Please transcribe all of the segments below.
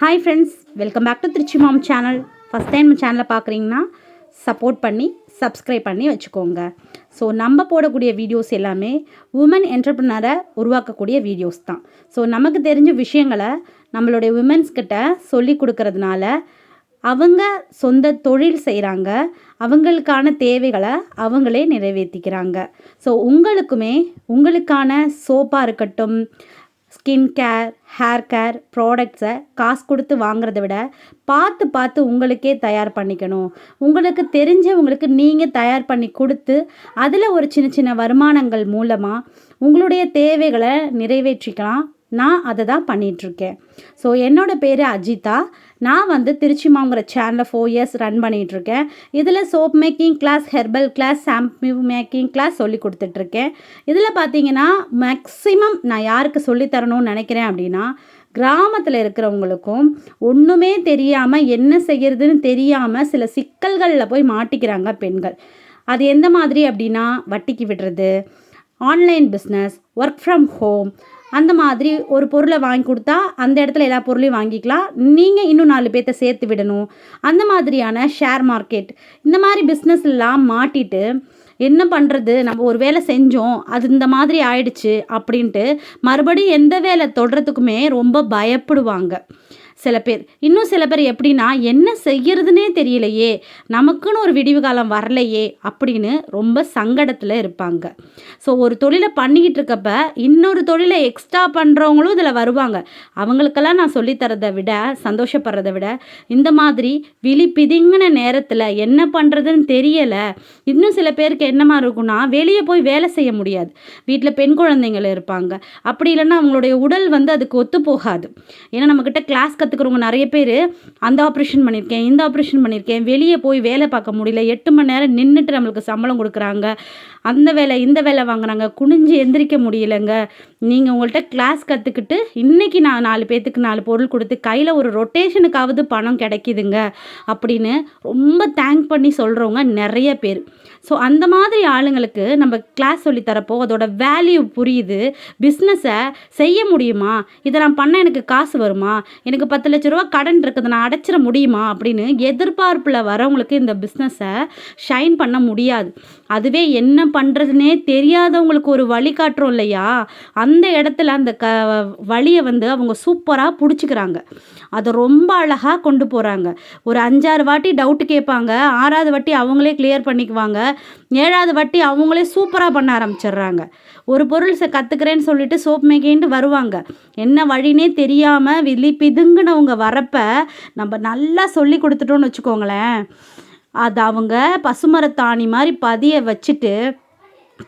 Hi friends welcome back to Trichy mom channel first time சேனலை பார்க்குறீங்கன்னா support பண்ணி subscribe பண்ணி வச்சுக்கோங்க. ஸோ நம்ம போடக்கூடிய வீடியோஸ் எல்லாமே உமன் என்டர்பிரினரை உருவாக்கக்கூடிய வீடியோஸ் தான். ஸோ நமக்கு தெரிஞ்ச விஷயங்களை நம்மளுடைய உமன்ஸ்கிட்ட சொல்லி கொடுக்கறதுனால அவங்க சொந்த தொழில் செய்கிறாங்க அவங்களுக்கான தேவைகளை அவங்களே நிறைவேற்றிக்கிறாங்க ஸோ உங்களுக்குமே உங்களுக்கான சோப்பாக இருக்கட்டும் ஸ்கின் கேர் ஹேர் கேர் ப்ராடக்ட்ஸை காசு கொடுத்து வாங்குறத விட பார்த்து பார்த்து உங்களுக்கே தயார் பண்ணிக்கணும். உங்களுக்கு தெரிஞ்சவங்களுக்கு நீங்கள் தயார் பண்ணி கொடுத்து அதில் ஒரு சின்ன சின்ன வருமானங்கள் மூலமாக உங்களுடைய தேவைகளை நிறைவேற்றிக்கலாம். நான் அதை தான் பண்ணிகிட்ருக்கேன் ஸோ என்னோடய பேர் அஜிதா. நான் வந்து திருச்சி மாங்கிற சேனலில் ஃபோர் இயர்ஸ் ரன் பண்ணிகிட்ருக்கேன் இதில் soap making class herbal class shampoo making class சொல்லி கொடுத்துட்ருக்கேன் இதில் பார்த்தீங்கன்னா மேக்ஸிமம் நான் யாருக்கு சொல்லித் தரணும்னு நினைக்கிறேன் அப்படின்னா கிராமத்தில் இருக்கிறவங்களுக்கும் ஒன்றுமே தெரியாமல் என்ன செய்யறதுன்னு தெரியாமல் சில சிக்கல்களில் போய் மாட்டிக்கிறாங்க பெண்கள். அது எந்த மாதிரி அப்படின்னா வட்டிக்கு விடுறது online business work from home அந்த மாதிரி ஒரு பொருளை வாங்கி கொடுத்தா அந்த இடத்துல எல்லா பொருளையும் வாங்கிக்கலாம். நீங்கள் இன்னும் நாலு பேர்த்த சேர்த்து விடணும். அந்த மாதிரியான ஷேர் மார்க்கெட் இந்த மாதிரி பிஸ்னஸ்லாம் மாட்டிட்டு என்ன பண்ணுறது நம்ம ஒரு வேலை செஞ்சோம் அது இந்த மாதிரி ஆயிடுச்சு அப்படின்ட்டு மறுபடியும் எந்த வேலை தொடுறதுக்குமே ரொம்ப பயப்படுவாங்க. சில பேர். இன்னும் சில பேர் எப்படின்னா என்ன செய்யறதுனே தெரியலையே நமக்குன்னு ஒரு விடிவு காலம் வரலையே அப்படின்னு ரொம்ப சங்கடத்தில் இருப்பாங்க. ஸோ ஒரு தொழிலை பண்ணிக்கிட்டு இருக்கப்ப இன்னொரு தொழிலை எக்ஸ்ட்ரா பண்ணுறவங்களும் இதில் வருவாங்க. அவங்களுக்கெல்லாம் நான் சொல்லித்தரதை விட சந்தோஷப்படுறதை விட இந்த மாதிரி விழி பிதிங்கின நேரத்தில் என்ன பண்ணுறதுன்னு தெரியலை. இன்னும் சில பேருக்கு என்னமா இருக்குன்னா வெளியே போய் வேலை செய்ய முடியாது. வீட்டில் பெண் குழந்தைங்கள் இருப்பாங்க. அப்படி இல்லைன்னா அவங்களுடைய உடல் வந்து அதுக்கு ஒத்து போகாது. ஏன்னா நம்மக்கிட்ட கிளாஸ் கற்றுக்கிறவங்க நிறைய பேர் அந்த ஆப்ரேஷன் பண்ணியிருக்கேன் இந்த ஆப்ரேஷன் பண்ணியிருக்கேன். வெளியே போய் வேலை பார்க்க முடியல. எட்டு மணி நேரம் நின்றுட்டு நம்மளுக்கு சம்பளம் கொடுக்குறாங்க. அந்த வேலை இந்த வேலை வாங்குறாங்க. குனிஞ்சு எந்திரிக்க முடியலைங்க. நீங்கள் உங்கள்கிட்ட கிளாஸ் கற்றுக்கிட்டு இன்றைக்கி நான் நாலு பேர்த்துக்கு நாலு பொருள் கொடுத்து கையில் ஒரு ரொட்டேஷனுக்காவது பணம் கிடைக்குதுங்க அப்படின்னு ரொம்ப தேங்க் பண்ணி சொல்கிறவங்க நிறைய பேர். ஸோ அந்த மாதிரி ஆளுங்களுக்கு நம்ம கிளாஸ் சொல்லி தரப்போ அதோட வேல்யூ புரியுது. பிஸ்னஸை செய்ய முடியுமா? இதை நான் பண்ண எனக்கு காசு வருமா? எனக்கு பத்து லட்ச ரூபா கடன் இருக்குது நான் அடைச்சிட முடியுமா? அப்படின்னு எதிர்பார்ப்பில் வரவங்களுக்கு இந்த பிஸ்னஸை ஷைன் பண்ண முடியாது. அதுவே என்ன பண்ணுறதுனே தெரியாதவங்களுக்கு ஒரு வழி காட்டுறோம் இல்லையா? அந்த இடத்துல அந்த க வழியை வந்து அவங்க சூப்பராக பிடிச்சிக்கிறாங்க. அதை ரொம்ப அழகாக கொண்டு போகிறாங்க ஒரு அஞ்சாறு வாட்டி டவுட்டு கேட்பாங்க. ஆறாவது வாட்டி அவங்களே கிளியர் பண்ணிக்குவாங்க. ஏழாவது வாட்டி அவங்களே சூப்பராக பண்ண ஆரம்பிச்சிடுறாங்க. ஒரு பொருள் ச கற்றுக்கிறேன்னு சொல்லிட்டு சோப் மேக்கின்ட்டு வருவாங்க. என்ன வழினே தெரியாமல் விழி பிதுங்கினவங்க வரப்ப நம்ம நல்லா சொல்லி கொடுத்துட்டோன்னு வச்சுக்கோங்களேன். அது அவங்க பசுமரத்தாணி மாதிரி பதிய வச்சுட்டு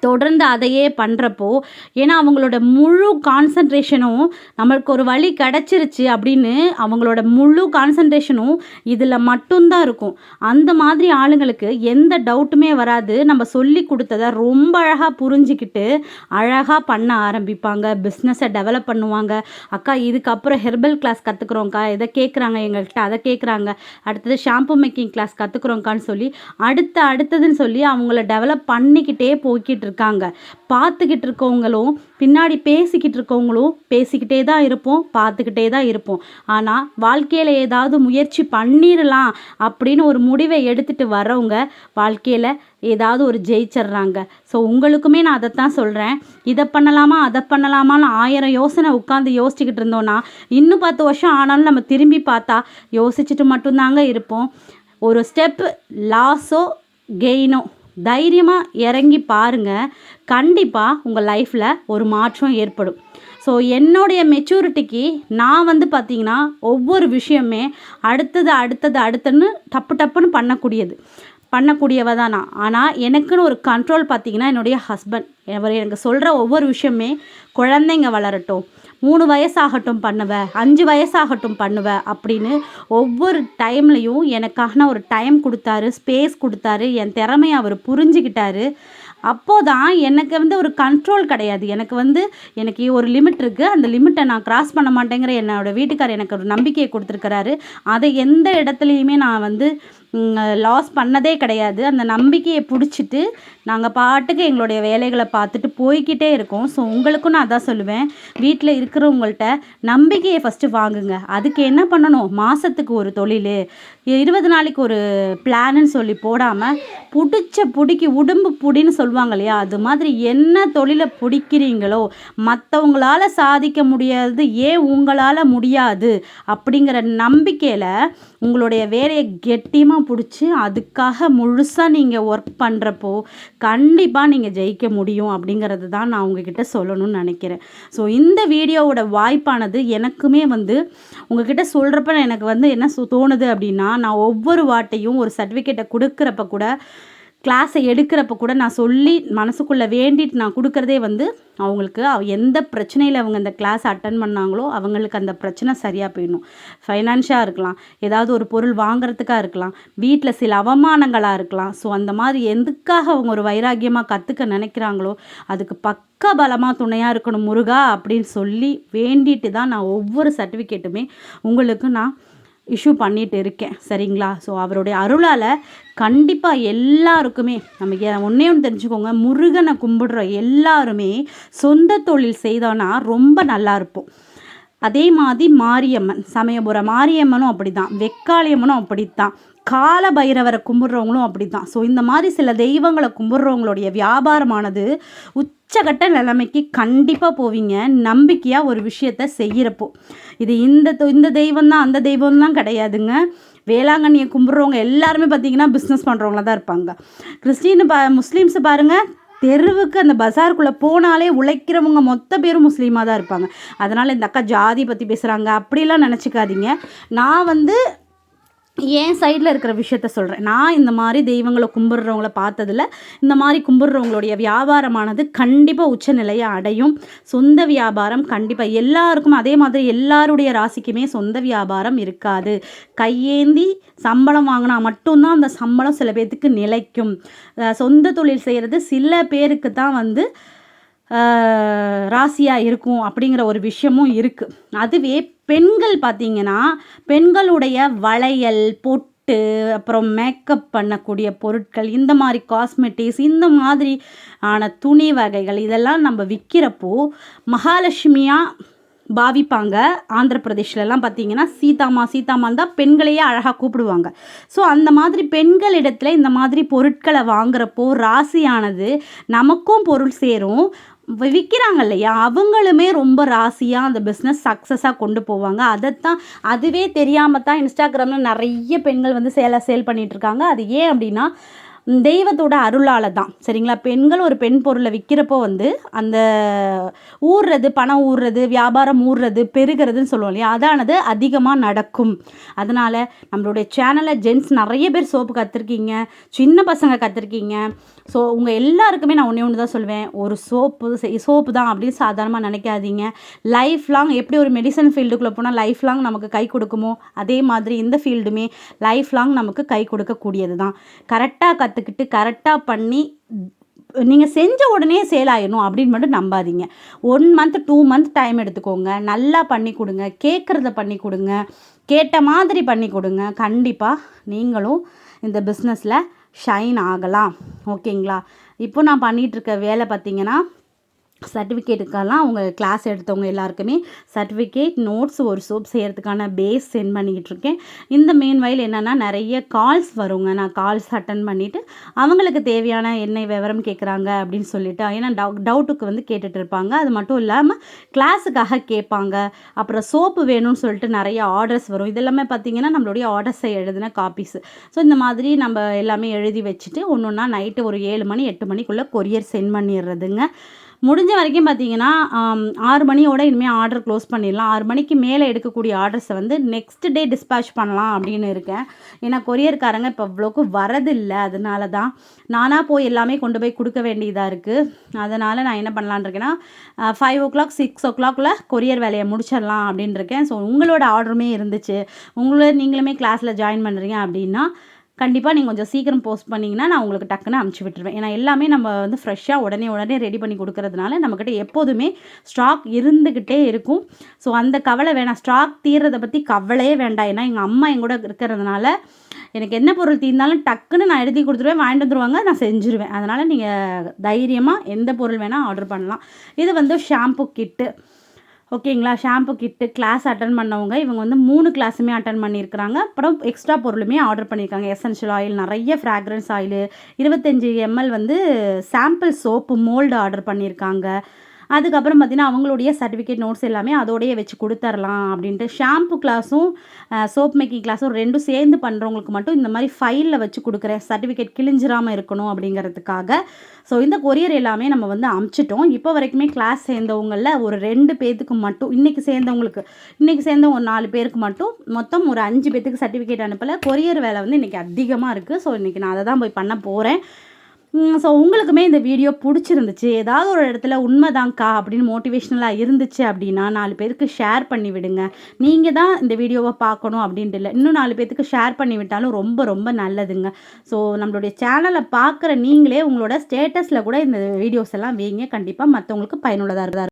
தொடர்ந்து அதையே பண்ணுறப்போ ஏன்னா அவங்களோட முழு கான்சன்ட்ரேஷனும் நம்மளுக்கு ஒரு வழி கிடச்சிருச்சு அப்படின்னு அவங்களோட முழு கான்சன்ட்ரேஷனும் இதில் மட்டும்தான் இருக்கும். அந்த மாதிரி ஆளுங்களுக்கு எந்த டவுட்டுமே வராது. நம்ம சொல்லி கொடுத்ததை ரொம்ப அழகாக புரிஞ்சிக்கிட்டு அழகாக பண்ண ஆரம்பிப்பாங்க. பிஸ்னஸை டெவலப் பண்ணுவாங்க. அக்கா இதுக்கப்புறம் ஹெர்பல் கிளாஸ் கற்றுக்குறோங்க்கா இதை கேட்குறாங்க எங்கள்கிட்ட? அதை கேட்குறாங்க அடுத்தது ஷாம்பு மேக்கிங் கிளாஸ் கற்றுக்குறோங்க்கான்னு சொல்லி அடுத்த அடுத்ததுன்னு சொல்லி அவங்கள டெவலப் பண்ணிக்கிட்டே போய்கிட்டு பேசிக்கிட்டு இருக்காங்க பார்த்துக்கிட்டு இருக்கவங்களும் பின்னாடி பேசிக்கிட்டு இருக்கவங்களும் பேசிக்கிட்டே தான் இருப்போம் பார்த்துக்கிட்டே தான் இருப்போம். ஆனால் வாழ்க்கையில் ஏதாவது முயற்சி பண்ணிடலாம் அப்படின்னு ஒரு முடிவை எடுத்துகிட்டு வரவங்க வாழ்க்கையில் ஏதாவது ஒரு ஜெயிச்சிட்றாங்க ஸோ உங்களுக்குமே நான் அதைத்தான் சொல்கிறேன் இதை பண்ணலாமா அதை பண்ணலாமான்னு ஆயிரம் யோசனை உட்காந்து யோசிச்சுக்கிட்டு இருந்தோன்னா இன்னும் பத்து வருஷம் ஆனாலும் நம்ம திரும்பி பார்த்தா யோசிச்சுட்டு மட்டும்தாங்க இருப்போம். ஒரு ஸ்டெப்பு லாஸோ கெயினோ. தைரியமாக இறங்கி பாருங்கள் கண்டிப்பாக உங்கள் லைஃப்பில் ஒரு மாற்றம் ஏற்படும். ஸோ என்னுடைய மெச்சூரிட்டிக்கு நான் வந்து பார்த்திங்கன்னா ஒவ்வொரு விஷயமே அடுத்தது அடுத்தது அடுத்துன்னு டப்பு டப்புன்னு பண்ணக்கூடியது. பண்ணக்கூடியவ தான் நான். ஆனால் எனக்குன்னு ஒரு கண்ட்ரோல் பார்த்திங்கன்னா என்னுடைய ஹஸ்பண்ட் அவர் எனக்கு சொல்கிற ஒவ்வொரு விஷயமே குழந்தைங்க வளரட்டும். மூணு வயசாகட்டும் பண்ணுவேன் அஞ்சு வயசாகட்டும் பண்ணுவேன் அப்படின்னு ஒவ்வொரு டைம்லையும் எனக்கான ஒரு டைம் கொடுத்தாரு ஸ்பேஸ் கொடுத்தாரு என் திறமையை அவர் புரிஞ்சுக்கிட்டாரு. அப்போது தான் எனக்கு வந்து ஒரு கண்ட்ரோல் கிடையாது. எனக்கு வந்து எனக்கு ஒரு லிமிட் இருக்குது அந்த லிமிட்டை நான் கிராஸ் பண்ண மாட்டேங்கிற என்னோடய வீட்டுக்கார் எனக்கு ஒரு நம்பிக்கையை கொடுத்துருக்கிறாரு. அதை எந்த இடத்துலையுமே நான் வந்து லாஸ் பண்ணதே கிடையாது. அந்த நம்பிக்கையை பிடிச்சிட்டு நாங்கள் பாட்டுக்கு எங்களுடைய வேலைகளை பார்த்துட்டு போய்கிட்டே இருக்கோம். ஸோ உங்களுக்கும் நான் அதான் சொல்லுவேன். வீட்டில் இருக்கிறவங்கள்ட்ட நம்பிக்கையை ஃபஸ்ட்டு வாங்குங்க. அதுக்கு என்ன பண்ணணும்? மாதத்துக்கு ஒரு தொழில். இருபது நாளைக்கு ஒரு பிளான்னு சொல்லி போடாமல் பிடிச்ச பிடிக்கி உடம்பு புடின்னு சொல்லுவாங்க இல்லையா? அது மாதிரி என்ன தொழிலை பிடிக்கிறீங்களோ மற்றவங்களால சாதிக்க முடியாது ஏன் உங்களால் முடியாது அப்படிங்கிற நம்பிக்கையில் உங்களுடைய வேலையை கெட்டியமாக பிடிச்சி அதுக்காக முழுசாக நீங்கள் ஒர்க் பண்ணுறப்போ கண்டிப்பாக நீங்கள் ஜெயிக்க முடியும் அப்படிங்கிறது தான் நான் உங்ககிட்ட சொல்லணும்னு நினைக்கிறேன். ஸோ இந்த வீடியோவோட வாய்ப்பானது எனக்குமே வந்து உங்ககிட்ட சொல்கிறப்ப எனக்கு வந்து என்ன தோணுது அப்படின்னா நான் ஒவ்வொரு வாட்டையும் ஒரு சர்டிஃபிகேட்டை கொடுக்குறப்ப கூட கிளாஸை எடுக்கிறப்ப கூட நான் சொல்லி மனசுக்குள்ளே வேண்டிட்டு நான் கொடுக்குறதே வந்து அவங்களுக்கு எந்த பிரச்சனையில் அவங்க அந்த கிளாஸ் அட்டன் பண்ணாங்களோ அவங்களுக்கு அந்த பிரச்சனை சரியாக போயிடணும். ஃபைனான்ஷியாக இருக்கலாம். ஏதாவது ஒரு பொருள் வாங்குறதுக்காக இருக்கலாம். வீட்டில் சில அவமானங்களாக இருக்கலாம். ஸோ அந்த மாதிரி எதுக்காக அவங்க ஒரு வைராக்கியமாக கற்றுக்க நினைக்கிறாங்களோ அதுக்கு பக்க பலமாக துணையாக இருக்கணும் முருகா அப்படின்னு சொல்லி வேண்டிட்டு தான் நான் ஒவ்வொரு சர்டிஃபிகேட்டுமே உங்களுக்கு நான் இஷ்யூ பண்ணிகிட்டு இருக்கேன். சரிங்களா? ஸோ அவருடைய அருளால் கண்டிப்பாக எல்லாருக்குமே நமக்கு ஒன்றே ஒன்று தெரிஞ்சுக்கோங்க முருகனை கும்பிடுற எல்லாருமே சொந்த தொழில் செய்தோன்னா ரொம்ப நல்லா இருப்போம். அதே மாதிரி மாரியம்மன் சமயபுரம் மாரியம்மனும் அப்படி தான் வெக்காளியம்மனும் அப்படித்தான். கால பைரவரை கும்பிட்றவங்களும் அப்படி தான் ஸோ இந்த மாதிரி சில தெய்வங்களை கும்பிட்றவங்களுடைய வியாபாரமானது உச்சகட்ட நிலைமைக்கு கண்டிப்பாக போவீங்க. நம்பிக்கையாக ஒரு விஷயத்த செய்கிறப்போ இது இந்த இந்த தெய்வம் தான் அந்த தெய்வம்லாம் கிடையாதுங்க. வேளாங்கண்ணியை கும்பிட்றவங்க எல்லாருமே பார்த்திங்கன்னா பிஸ்னஸ் பண்ணுறவங்கள தான் இருப்பாங்க. கிறிஸ்டின் பா முஸ்லீம்ஸை பாருங்கள் தெருவுக்கு அந்த பஜாருக்குள்ளே போனாலே உழைக்கிறவங்க மொத்த பேரும் முஸ்லீமாக தான் இருப்பாங்க. அதனால் இந்த அக்கா ஜாதி பற்றி பேசுகிறாங்க அப்படிலாம் நினச்சிக்காதீங்க. நான் வந்து என் சைடில் இருக்கிற விஷயத்த சொல்கிறேன் நான் இந்த மாதிரி தெய்வங்களை கும்பிட்றவங்கள பார்த்ததில் இந்த மாதிரி கும்பிட்றவங்களுடைய வியாபாரமானது கண்டிப்பாக உச்சநிலையை அடையும். சொந்த வியாபாரம் கண்டிப்பாக எல்லாருக்கும் அதே மாதிரி எல்லாருடைய ராசிக்குமே சொந்த வியாபாரம் இருக்காது. கையேந்தி சம்பளம் வாங்கினா மட்டும்தான் அந்த சம்பளம் சில பேர்த்துக்கு நிலைக்கும். சொந்த தொழில் செய்கிறது சில பேருக்கு தான் வந்து ராசியாக இருக்கும் அப்படிங்கிற ஒரு விஷயமும் இருக்குது அதுவே பெண்கள் பார்த்தீங்கன்னா பெண்களுடைய வளையல் பொட்டு அப்புறம் மேக்கப் பண்ணக்கூடிய பொருட்கள் இந்த மாதிரி காஸ்மெட்டிக்ஸ் இந்த மாதிரி ஆன துணி வகைகள் இதெல்லாம் நம்ம விற்கிறப்போ மகாலட்சுமியாக பாவிப்பாங்க. ஆந்திர பிரதேஷ்லலாம் பார்த்தீங்கன்னா சீதாமா சீதாமான் தான் பெண்களையே அழகாக கூப்பிடுவாங்க. ஸோ அந்த மாதிரி பெண்களிடத்தில் இந்த மாதிரி பொருட்களை வாங்குறப்போ ராசியானது நமக்கும் பொருள் சேரும். விற்கிறாங்க இல்லையா அவங்களுமே ரொம்ப ராசியாக அந்த பிஸ்னஸ் சக்ஸஸாக கொண்டு போவாங்க. அதைத்தான் அதுவே தெரியாமல் தான் இன்ஸ்டாகிராமில் நிறைய பெண்கள் வந்து சேலை சேல் பண்ணிகிட்ருக்காங்க அது ஏன் அப்படின்னா தெய்வத்தோட அருளால் தான் சரிங்களா? பெண்கள் ஒரு பெண் பொருளை விற்கிறப்போ வந்து அந்த ஊறுறது பணம் ஊறுறது வியாபாரம் ஊறுறது பெருகிறதுன்னு சொல்லுவோம் இல்லையா? அதானது அதிகமாக நடக்கும். அதனால் நம்மளுடைய சேனலில் ஜென்ட்ஸ் நிறைய பேர் சோப்பு கற்றுருக்கீங்க சின்ன பசங்க கற்றுருக்கீங்க ஸோ உங்கள் எல்லாருக்குமே நான் ஒன்றே ஒன்று தான் சொல்லுவேன் ஒரு சோப்பு சோப்பு தான் அப்படின்னு சாதாரணமாக நினைக்காதீங்க. லைஃப் லாங் எப்படி ஒரு மெடிசன் ஃபீல்டுக்குள்ளே போனால் லைஃப் லாங் நமக்கு கை கொடுக்குமோ அதே மாதிரி இந்த ஃபீல்டுமே லைஃப் லாங் நமக்கு கை கொடுக்கக்கூடியது தான். கரெக்டாக கற்றுக்கிட்டு கரெக்டாக பண்ணி நீங்கள் செஞ்ச உடனே சேல் ஆயிடணும் அப்படின்னு மட்டும் நம்பாதீங்க. One month two month time எடுத்துக்கோங்க. நல்லா பண்ணி கொடுங்க. கேட்குறத பண்ணி கொடுங்க. கேட்ட மாதிரி பண்ணி கொடுங்க. கண்டிப்பாக நீங்களும் இந்த பிஸ்னஸில் ஷைன் ஆகலாம். ஓகேங்களா? இப்போ நான் பண்ணிகிட்ருக்க வேலை பார்த்திங்கன்னா சர்டிஃபிகேட்டுக்கெல்லாம் அவங்க கிளாஸ் எடுத்தவங்க எல்லாருக்குமே சர்டிஃபிகேட் நோட்ஸ் ஒரு சோப் செய்கிறதுக்கான பேஸ் சென்ட் பண்ணிக்கிட்டு இருக்கேன். இந்த மெயின் வயல் என்னென்னா நிறைய கால்ஸ் வருங்க. நான் கால்ஸ் அட்டன் பண்ணிவிட்டு அவங்களுக்கு தேவையான என்ன விவரம் கேட்குறாங்க அப்படின்னு சொல்லிட்டு ஏன்னா டவு டவுட்டுக்கு வந்து கேட்டுட்டு இருப்பாங்க. அது மட்டும் இல்லாமல் கிளாஸுக்காக கேட்பாங்க. அப்புறம் சோப்பு வேணும்னு சொல்லிட்டு நிறைய ஆர்டர்ஸ் வரும். இதெல்லாமே பார்த்திங்கன்னா நம்மளுடைய ஆர்டர்ஸை எழுதின காப்பீஸ் ஸோ இந்த மாதிரி நம்ம எல்லாமே எழுதி வச்சுட்டு ஒன்று ஒன்றா நைட்டு ஒரு ஏழு மணி எட்டு மணிக்குள்ளே கொரியர் சென்ட் பண்ணிடுறதுங்க. முடிஞ்ச வரைக்கும் பார்த்தீங்கன்னா ஆறு மணியோட இனிமேல் ஆர்டர் க்ளோஸ் பண்ணிடலாம். ஆறு மணிக்கு மேலே எடுக்கக்கூடிய ஆர்டர்ஸை வந்து நெக்ஸ்ட் டே டிஸ்பேச் பண்ணலாம் அப்படின்னு இருக்கேன். ஏன்னா கொரியர்காரங்க இப்போ இவ்வளோக்கு வரதில்லை. அதனால தான் நானாக போய் எல்லாமே கொண்டு போய் கொடுக்க வேண்டியதாக இருக்குது அதனால் நான் என்ன பண்ணலான் இருக்கேன்னா ஃபைவ் ஓ கிளாக் சிக்ஸ் ஓ கிளாக்கில் கொரியர் வேலையை முடிச்சிடலாம் அப்படின்னு இருக்கேன். ஸோ உங்களோட ஆர்டருமே இருந்துச்சு. உங்களை நீங்களுமே கிளாஸில் ஜாயின் பண்ணுறீங்க அப்படின்னா கண்டிப்பாக நீங்கள் கொஞ்சம் சீக்கிரம் போஸ்ட் பண்ணிங்கன்னா நான் உங்களுக்கு டக்குன்னு அமுச்சு விட்டுருவேன். ஏன்னா எல்லாமே நம்ம வந்து ஃப்ரெஷ்ஷாக உடனே உடனே ரெடி பண்ணி கொடுக்கறதுனால நம்மக்கிட்ட எப்போதுமே ஸ்டாக் இருந்துக்கிட்டே இருக்கும். ஸோ அந்த கவலை வேணாம். ஸ்டாக் தீர்றதை பற்றி கவலையே வேண்டாம். ஏன்னா எங்கள் அம்மா என் கூட இருக்கிறதுனால எனக்கு என்ன பொருள் தீர்ந்தாலும் டக்குன்னு நான் எழுதி கொடுத்துருவேன் வாங்கிட்டு வந்துருவாங்க நான் செஞ்சுருவேன். அதனால் நீங்கள் தைரியமாக எந்த பொருள் வேணால் ஆர்டர் பண்ணலாம். இது வந்து ஷாம்பு கிட்டு ஓகேங்களா? ஷாம்பு கிட்டு கிளாஸ் அட்டன் பண்ணவங்க இவங்க வந்து மூணு கிளாஸுமே அட்டன் பண்ணியிருக்கிறாங்க. அப்புறம் எக்ஸ்ட்ரா பொருளுமே ஆர்டர் பண்ணியிருக்காங்க. எசென்ஷியல் ஆயில் நிறைய ஃப்ராக்ரன்ஸ் ஆயில் இருபத்தஞ்சி எம்எல் வந்து சாம்பிள் சோப்பு மோல்டு ஆர்டர் பண்ணியிருக்காங்க. அதுக்கப்புறம் பார்த்திங்கன்னா அவங்களுடைய சர்டிஃபிகேட் நோட்ஸ் எல்லாமே அதோடய வச்சு கொடுத்துர்லாம் அப்படின்ட்டு. ஷாம்பு கிளாஸும் சோப் மேக்கிங் கிளாஸும் ரெண்டும் சேர்ந்து பண்ணுறவங்களுக்கு மட்டும் இந்த மாதிரி ஃபைலில் வச்சு கொடுக்குறேன் சர்டிஃபிகேட் கிழிஞ்சிராமல் இருக்கணும் அப்படிங்கிறதுக்காக. ஸோ இந்த கொரியர் எல்லாமே நம்ம வந்து அமுச்சிட்டோம். இப்போ வரைக்குமே கிளாஸ் சேர்ந்தவங்களில் ஒரு ரெண்டு பேர்த்துக்கு மட்டும் இன்றைக்கி சேர்ந்தவங்களுக்கு இன்றைக்கி சேர்ந்தவங்க ஒரு நாலு பேருக்கு மட்டும் மொத்தம் ஒரு அஞ்சு பேர்த்துக்கு சர்டிஃபிகேட் அனுப்பலை. கொரியர் வேலை வந்து இன்றைக்கி அதிகமாக இருக்குது ஸோ இன்றைக்கி நான் அதை தான் போய் பண்ண போகிறேன் ஸோ உங்களுக்குமே இந்த வீடியோ பிடிச்சிருந்துச்சு. ஏதாவது ஒரு இடத்துல உண்மைதாங்க்கா அப்படின்னு மோட்டிவேஷ்னலாக இருந்துச்சு அப்படின்னா நாலு பேருக்கு ஷேர் பண்ணி விடுங்க. நீங்கள் தான் இந்த வீடியோவை பார்க்கணும் அப்படின்ட்டு இல்லை. இன்னும் நாலு பேர்த்துக்கு ஷேர் பண்ணி விட்டாலும் ரொம்ப ரொம்ப நல்லதுங்க. ஸோ நம்மளுடைய சேனலை பார்க்குற நீங்களே உங்களோட ஸ்டேட்டஸில் கூட இந்த வீடியோஸ் எல்லாம் வீங்க. கண்டிப்பாக மற்றவங்களுக்கு பயனுள்ளதாக இருக்கும்